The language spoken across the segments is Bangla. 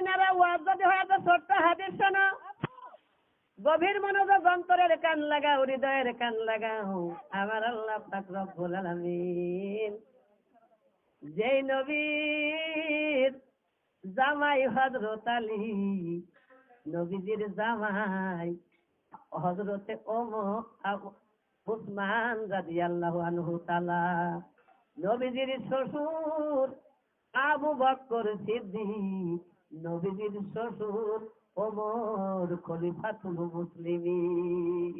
বাইনারা ওয়াজ যদি হয় তো ছোট্ট হাদিস শোনো। গভীর মনোযোগ অন্তরের কান লাগাও হৃদয়ের কান লাগাও আমার আল্লাহ পাক রব্বুল আলামিন। যেই নবীর জামাই হজরত আলী, নবীজির জামাই হজরতে ওমর উসমান রাদিয়াল্লাহু আনহু তাআলা, নবীজির শ্বশুর আবু বকর সিদ্দিক নবীজির শ্বশুর ওমর খলিফাতুল মুসলিমিন।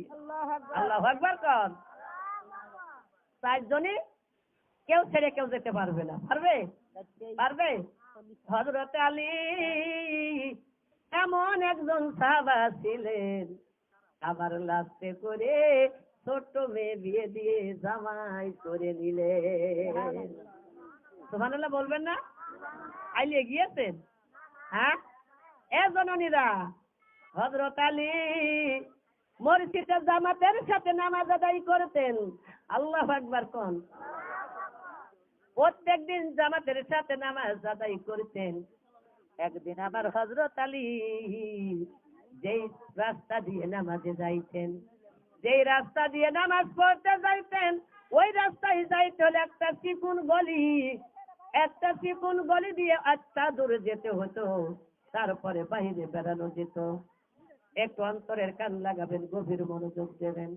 আল্লাহু আকবার। কর চারজনই কেউ ছেড়ে কেউ যেতে পারবে না। পারবে? পারবে? হজরত আলী এমন একজন সাবা ছিলেন আবার লাস্টে করে ছোট্ট মেয়ে বিয়ে দিয়ে জামাই করে নিলেন। সুবহানাল্লাহ বলবেন না? আইলে গিয়েছেন? জামাতের সাথে নামাজ আদায় করতেন। আল্লাহ আকবার কোন? প্রত্যেক দিন জামাতের সাথে নামাজ আদায় করতেন। একদিন আবার হজরত আলী যেই রাস্তা দিয়ে নামাজে যাইতেন, যেই রাস্তা দিয়ে নামাজ পড়তে যাইতেন, ওই রাস্তায় যাইতে হলে একটা চিকুন গলি একটা চিকুন গলি দিয়ে আচ্ছা দূরে যেতে হতো। তারপরে বাইরে বেড়ানো যেত। একটু অন্তরের কান লাগাবেন, গভীর মনোযোগ দেবেন।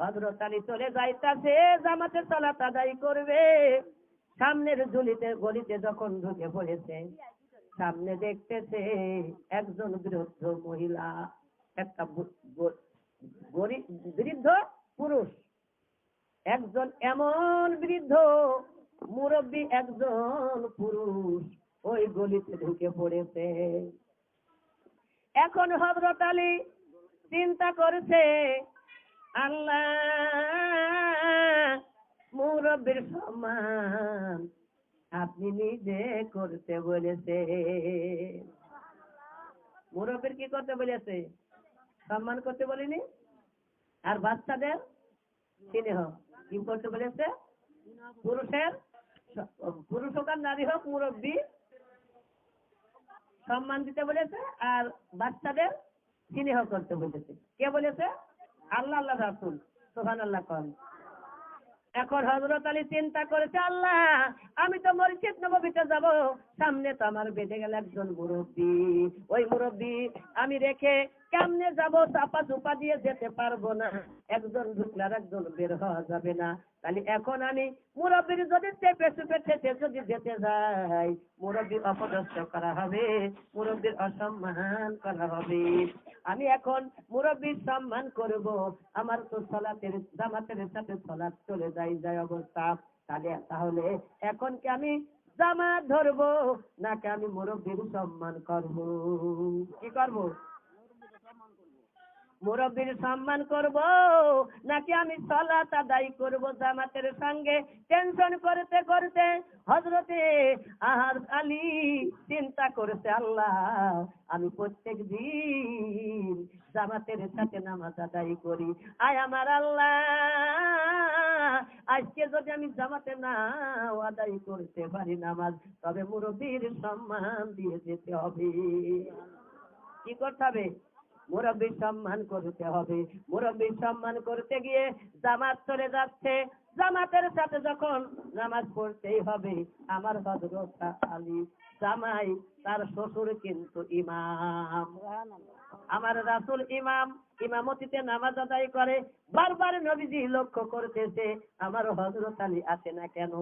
হজরত আলী চলে যাইতাছে জামাতে চলাত আদায় করবে। সামনের ঝুলিতে, গলিতে যখন ঢুকে পড়েছে, সামনে দেখতেছে একজন বৃদ্ধ মহিলা, একটা বৃদ্ধ পুরুষ। একজন এমন বৃদ্ধ মুরব্বী একজন পুরুষ ওই গলিতে ঢুকে পড়েছে। এখন হজরত আলী চিন্তা করছে, আল্লাহ, মুরব্বীর সম্মান আপনি নিজে করতে বলেছে। মুরব্বীর কি করতে বলেছে? সম্মান করতে বলিনি? আর বাচ্চাদের স্নেহ কি করতে বলেছে? পুরুষের পুরুষ হোক আর নারী হোক, মুরব্বী। সম্মান দিতে বলেছে আর বাচ্চাদের স্নেহ করতে বলেছে। কে বলেছে? আল্লাহ আল্লাহ রাসুল। সোহান আল্লাহ কন। এখন হজরত আলী চিন্তা করেছে, আল্লাহ, আমি তো মসজিদ নবীতে যাব। সামনে তো আমার বেঁধে গেল একজন মুরব্বী। ওই মুরব্বী, আমি রেখে কেমনে যাব? চাপা চুপা দিয়ে যেতে পারব না। একজন ঢুকলে আর একজন বের হওয়া যাবে না। তাহলে এখন আমি মুরব্বীর যদি চেপে চুপে ঠেসে যদি যেতে যাই মুরব্বীর অপদস্থ করা হবে, মুরব্বীর অসম্মান করা হবে। আমি এখন মুরব্বীর সম্মান করব, আমার তো সলাতের, জামাতের সাথে সলাৎ চলে যাই যায় অবস্থা। তাহলে তাহলে এখন কি আমি জামাত ধরবো, নাকি আমি মুরব্বীর সম্মান করব? কি করব? মুরব্বীর সম্মান করব, নাকি আমি সলাত আদায় করব জামাতের সঙ্গে? টেনশন করতে করতে হজরতে আহার আলী চিন্তা করেছে, আল্লাহ, আমি প্রত্যেক দিন জামাতের সাথে নামাজ আদায় করি। আয় আমার আল্লাহ, আজকে যদি আমি জামাতে না আদায় করতে পারি নামাজ, তবে মুরব্বীর সম্মান দিয়ে যেতে হবে। কি করতে হবে? মুরব্বীর সম্মান করতে হবে। মুরব্বীর সম্মান করতে গিয়ে জামাত চলে যাচ্ছে। জামাতের সাথে যখন নামাজ পড়তেই হবে, আমার হজরত আলী জামাই তার শ্বশুর কিন্তু ইমাম। আমার রাসুল ইমাম, ইমামতিতে নামাজ আদায় করে। বারবার নবীজি লক্ষ্য করতেছে, আমার হজরত আলী আছে না কেন?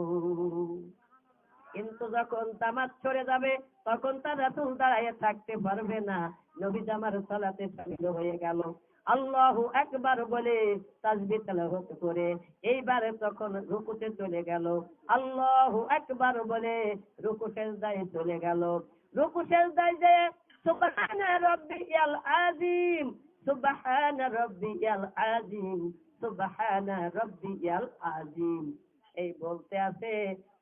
কিন্তু যখন জামাত ছড়ে যাবে, তখন তার রাসুল দাঁড়াইয়ে থাকতে পারবে না। নবী জামার সালাতে সামিল হয়ে গেল। আল্লাহু একবার বলে তাজবি তেলাওয়াত করে। এইবারে তখন রুকুতে চলে গেল, আল্লাহু একবার বলে, রুকু সেজদায় চলে গেল। রুকু সেজদায় যে, সুবহান রাব্বিয়াল আযীম, সুবহান রাব্বিয়াল আযীম, সুবহান রাব্বিয়াল আযীম। এই বলতে আছে,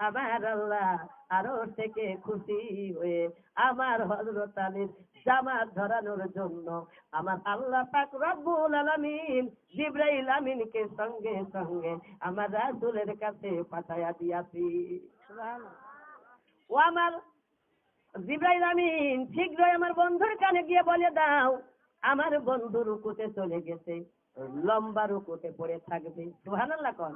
আমার আল্লাহ আরও থেকে খুশি হয়ে আমার হজরত আলীর জামাত ধরানোর জন্য আমার আল্লাহ পাক রব্বুল আলামিন জিব্রাইল আমিনকে সঙ্গে সঙ্গে আমার রাসূলের কাছে পাঠাইয়া দিয়াছি। ও আমার জিব্রাইল আমিন, শীঘ্রই আমার বন্ধুর কানে গিয়ে বলে দাও, আমার বন্ধু রুকুতে চলে গেছে। লম্বা রুকুতে পড়ে থাকবে। সুবহানাল্লাহ কোন।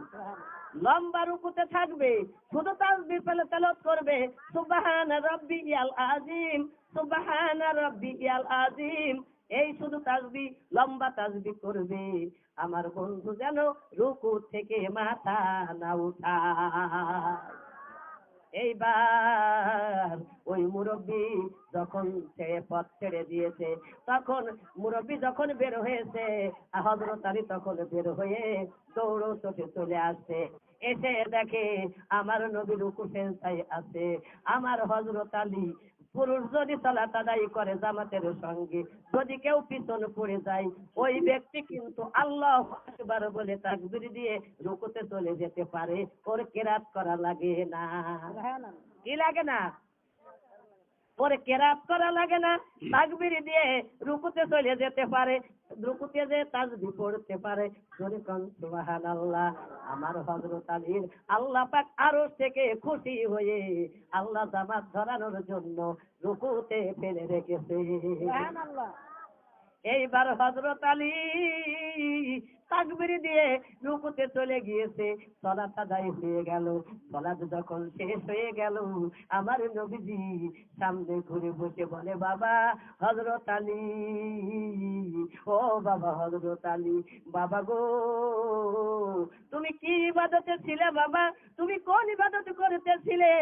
লম্বা রুকুতে থাকবে, শুধু তাসবিহ পেলে তেলাওয়াত করবে। সুবহান রাব্বিয়াল আজিম সুবহান রাব্বিয়াল আজিম এই শুধু তাসবি লম্বা তাসবি করবে। আমার বন্ধু যেন রুকু থেকে মাথা না উঠায়। এইবার ওই মুরব্বী যখন সে পথ ছেড়ে দিয়েছে, তখন মুরব্বী যখন বের হয়েছে হজরত আলী তখন বের হয়ে দৌড়ো চোখে চলে আসছে। এসে দেখে আমার নবীর সেন্সাই আছে। আমার হজরত আলী পুরুষ যদি সালাত আদায় করে জামাতের সঙ্গে যদি কেউ পিছন পড়ে যায় ওই ব্যক্তি কিন্তু আল্লাহ আকবার বলে তাকবির দিয়ে রুকুতে চলে যেতে পারে। ওর কেরাত করা লাগে না। কি লাগে না? পরে কেরাত করা লাগে না। তাকবির দিয়ে রুকুতে চলে যেতে পারে। রুকুতে যে তাজবি পড়তে পারে জোরে কন সুবহানাল্লাহ আমার হজরত আলীর আল্লাহ পাক আরও থেকে খুশি হয়ে আল্লাহ জামাত ধরানোর জন্য রুকুতে ফেলে রেখেছে। এইবার হজরত আলী তাকবির দিয়ে রুকুতে চলে গিয়েছে। সলাত আদায় হয়ে গেল, সলাত যখন শেষ হয়ে গেল, আমার নবীজি সামনে ঘুরে বসে বলে, বাবা হজরত আলী, ও বাবা হজরত আলী, বাবা গো, তুমি কি ইবাদতে ছিলে বাবা? তুমি কোন ইবাদত করতেছিলে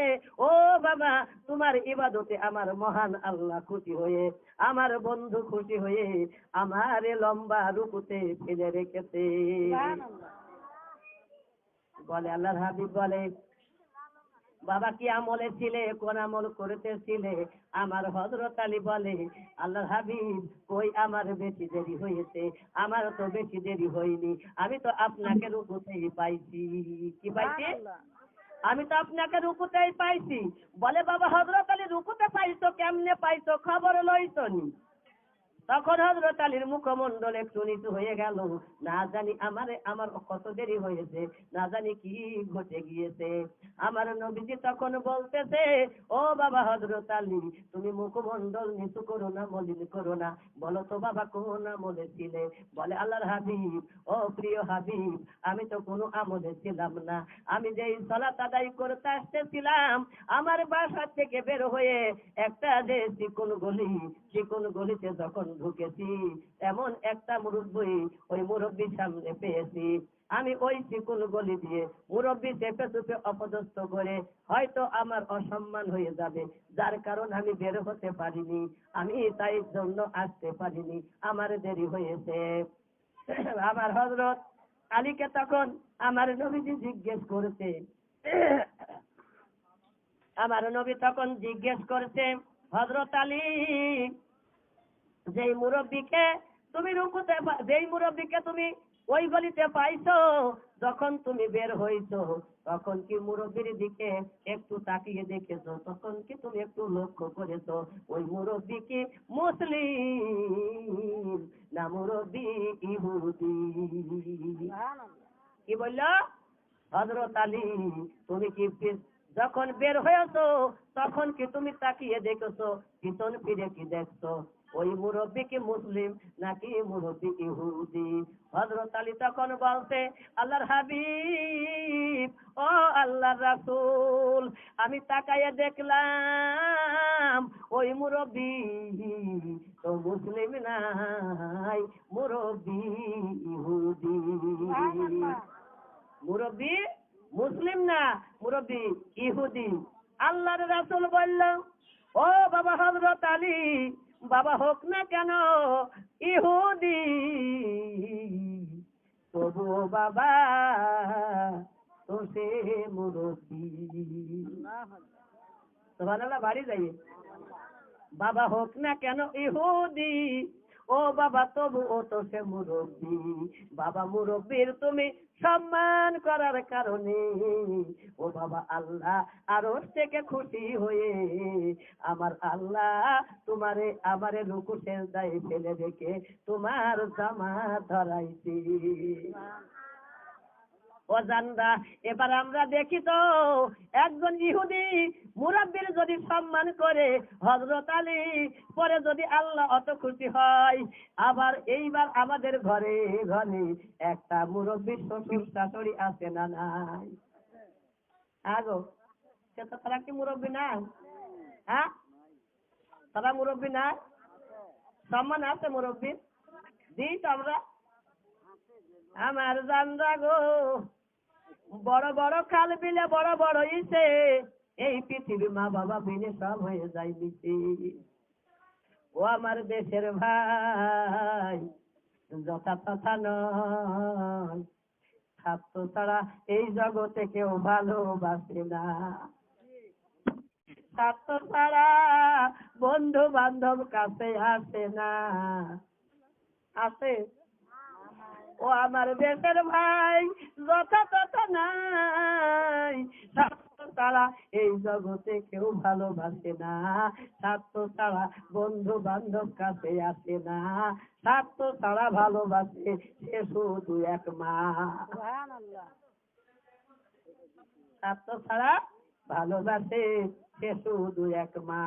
ও বাবা, তোমার ইবাদতে আমার মহান আল্লাহ খুশি হয়ে, আমার বন্ধু খুশি হয়ে, আমার লম্বা রুকুতে ফেলে রেখেছে। বলে আল্লাহর হাবিব বলে বাবা কি আমলে ছিলে কোন আমল করতেছিলে আমার হজরত আলী বলে আল্লাহর হাবিব কই আমার বেশি দেরি হয়েছে? আমার তো বেশি দেরি হয়নি। আমি তো আপনাকে রুকুতেই পাইছি। কি পাইছি? আমি তো আপনাকে রুকুতেই পাইছি। বলে বাবা হজরত আলী রুকুতে পাইছো কেমনে পাইছো? খবর লইছো নি তখন হজরত আলীর মুখমন্ডল একটু নিচু হয়ে গেল। না জানি আমার আমার কত দেরি হয়েছে, না জানি কি ঘটে গিয়েছে। আমার নবীজি তখন বলতেছে, ও বাবা হজরত আলী, তুমি মুখমন্ডল নিচু করো না, মলিন করো না। বলো তো বাবা কোন আমলে ছিলে? বলে, আল্লাহর হাবিব, ও প্রিয় হাবিব, আমি তো কোনো আমলে ছিলাম না। আমি যেই সলাত আদায় করতে আসতেছিলাম, আমার বাসা থেকে বের হয়ে একটা যে চিকন গলি চিকন গলিতে যখন ঢুকেছি। এমন একটা মুরব্বী ওই মুরব্বীর সামনে পেয়েছি। আমি ওই চিকুন গলি দিয়ে মুরব্বী চেপে চুপে অপদস্থ করে হয়তো আমার অসম্মান হয়ে যাবে। যার কারণ আমি বের হতে পারিনি। আমি তাই জন্য আসতে পারিনি। আমার দেরি হয়েছে। আমার হজরত আলীকে তখন আমার নবীজি জিজ্ঞেস করতে আমার নবী তখন জিজ্ঞেস করছে হজরত আলী যেই মুরব্বীকে তুমি রুকুতে যেই মুরব্বীকে তুমি ওই গলিতে পাইছো যখন তুমি বের হইছো তখন কি মুরব্বীর দিকে একটু তাকিয়ে দেখেছ? তখন কি তুমি একটু লক্ষ্য করেছ? ওই মুরব্বী কি মুসলিম না মুরব্বী ইহুদি? কি বলল? হজরত আলী তুমি কি যখন বের হয়েছো তখন কি তুমি তাকিয়ে দেখেছ? পিছন ফিরে কি দেখছ? ওই মুরব্বী কি মুসলিম নাকি মুরব্বী ইহুদি হজরত আলী তখন বলতে আল্লাহর হাবিব ও আল্লাহর রাসূল আমি তাকাইয়ে দেখলাম ওই মুরব্বী তো মুসলিম নাই মুরব্বী ইহুদি। মুরব্বী মুসলিম না মুরব্বী ইহুদি। আল্লাহর রাসূল বলল ও বাবা হযরত আলী বাবা হোক না কেন, ইহুদি। তবু বাবা তো সে মুরব্বী বাড়ি যাই বাবা হোক না কেন, ইহুদি। ও বাবা, তবু ও তো সে মুরব্বী। বাবা মুরব্বীর তুমি সম্মান করার কারণে ও বাবা আল্লাহ আরও থেকে খুশি হয়ে আমার আল্লাহ তোমারে আমারে রুকু সেজদায় ফেলে দেখে তোমার জামা ধরাইছি। ও জানরা এবার আমরা দেখি তো, একজন ইহুদি মুরাব্বির যদি সম্মান করে হজরত আলী, পরে যদি আল্লাহ অত খুশি হয়, আবার এইবার আমাদের ঘরে ঘরে একটা মুরব্বীর শ্বশুর শাশুড়ি আছে না নাই? আগো, সে তো তারা কি মুরব্বী না? হ্যাঁ? তারা মুরব্বী না? সম্মান আছে মুরব্বী দিই তো আমরা। আমার জানরা গো বড় বড় খাল বিলে বড় বড় ইসে। এই পৃথিবী মা বাবা বিনে সব হয়ে যায় নিচে ও আমার দেশের ভাই যথা তথা নয়। ছাত্র ছাড়া এই জগতে কেউ ভালোবাসে না। ছাত্র ছাড়া বন্ধু বান্ধব কাছে আসে না। আছে ও আমার দেশের ভাই যথা তথা নাই। ছাড়া এই জগতে কেউ ভালোবাসে না। ছাত্র ছাড়া বন্ধু বান্ধব কাছে আসে না। ছাত্র ছাড়া ভালোবাসে সে শুধু এক মা। ছাত্র ছাড়া ভালোবাসে সে শুধু এক মা।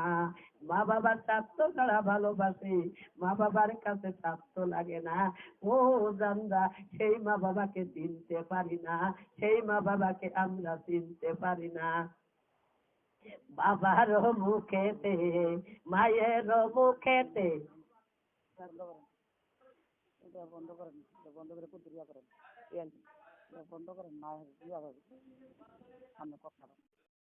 মা বাবার ছাত্র ছাড়া ভালোবাসে। মা বাবার কাছে ছাত্র লাগে না। ও জান্দা, সেই মা বাবাকে চিনতে পারি না। সেই মা বাবাকে আমরা চিনতে পারি না। বাবার মুখেতে, মায়ের মুখেতে। বন্ধ করেন। বন্ধ করে কুতুরিয়া করেন। বন্ধ করেন আমরা কথা